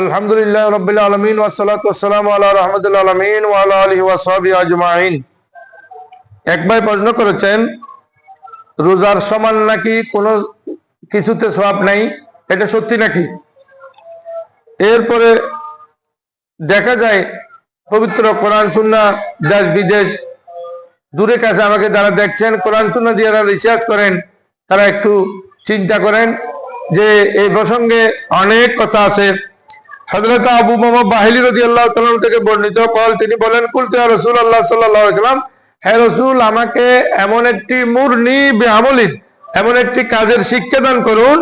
আলহামদুলিল্লাহ রবিল আলমিন ওয়াসালাত ওয়াসালাম আল্লাহ রহমতুল আলমিন ওয়ালা আলহি ওয়াসাবি আজমাইন। এক ভাই প্রশ্ন করেছেন, রোজার সমান নাকি কোনো কিছুতে সওয়াব নাই? এটা সত্যি নাকি? এরপরে দেখা যায়, পবিত্র কোরআন সুন্না দেশ, বিদেশ, দূরে কাছে আমাকে যারা দেখছেন, কোরআন সুন্না দিয়ে যারা রিসার্চ করেন, তারা একটু চিন্তা করেন যে এই প্রসঙ্গে অনেক কথা আছে। হজরত আবু মোহাম্মদ বাহিলি রদি আল্লাহ থেকে বর্ণিত, কল তিনি বলেন, কুলতে রসুল আল্লাহ সাল্লাম, হে রসুল, আমাকে এমন একটি মুরনি আমলিন এমন একটি কাজের শিক্ষা দান করুন।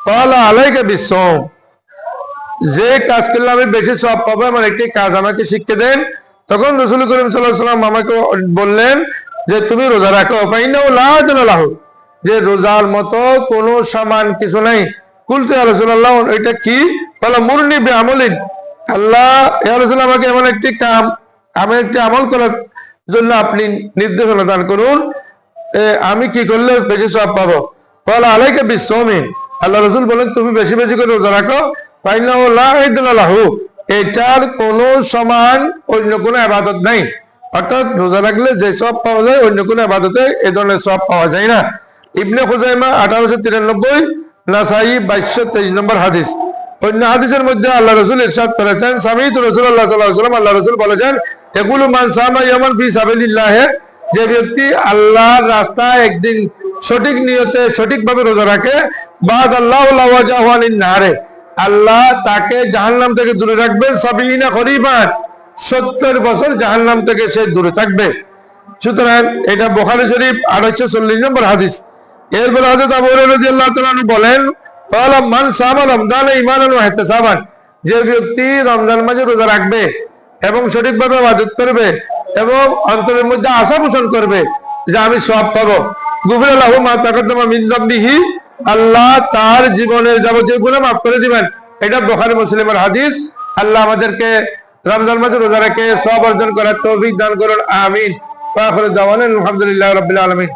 কলা আলাইকে বিশ্ব যে কাজ করলে আমি বেশি সব পাবো, এমন একটি কাজ আমাকে শিক্ষা দেন। তখন রসুল করিম সাল্লাহ সাল্লাম আমাকে বললেন যে, তুমি রোজা রাখো ফাইনাও লাহ, যে রোজার মতো কোনো সামান কিছু নাই। কুলতে আলোচনাল্লাহ এটা কি? আল্লাহ আমাকে এমন একটি কাম আমি একটি আমল করার জন্য আপনি নির্দেশনা দান করুন। আমি কি করলে বেশি সব পাবো? বলো, আলাইকে বিশ্বমি আল্লাহ রসুল বলেন, তুমি বেশি বেশি করে রোজা রাখো। লাহু। এটার কোন সমান অন্য কোনো আবাদত নাই। অর্থাৎ রোজা রাখলে যে সব পাওয়া যায়, অন্য কোনো আবাদতে এ ধরনের সব পাওয়া যায় না। ইবনে খুজাইমা আঠারোশো তিরানব্বই, নাসাই বাইশশো তেইশ নম্বর হাদিস। অন্য হাদিসের মধ্যে আল্লাহ রসুল ইরশাদ করেছেন, সামিত রসুল আল্লাহ সাল্লাম আল্লাহ রসুল বলেছেন এগুলো মান সামা ইয়ামান ফি সাবিলিল্লাহ, যে ব্যক্তি আল্লাহর রাস্তায় একদিন সঠিক নিয়তে সঠিকভাবে রোজা রাখে বাদ আল্লাহ নারে, আল্লাহ তাকে জাহান্নাম থেকে দূরে রাখবেন সাবিনা করিবান সত্তর বছর জাহান্নাম থেকে সে দূরে থাকবে। সুতরাং এটা বোখারি শরীফ আড়াইশো চল্লিশ নম্বর হাদিস। এরপর হজরত আবু রাদিয়াল্লাহু তাআলা বলেন মান সামা রমজান ওয়া যে ব্যক্তি রমজান মাসে রোজা রাখবে এবং সঠিকভাবে ইবাদত করবে এবং অন্তরের মধ্যে আশা পোষণ করবে যে আমি সব পাবো। গুফির লাহু মা তাকাদ্দামা মিন আল্লাহ তার জীবনের যাবতীয় গুনাহ মাফ করে দিবেন। এটা বুখারী মুসলিমের হাদিস। আল্লাহ আমাদেরকে রমজান মাসে রোজা রেখে সব অর্জন করার তৌফিক দান করুন। আমিন। আলহামদুলিল্লাহি রাব্বিল আলামিন।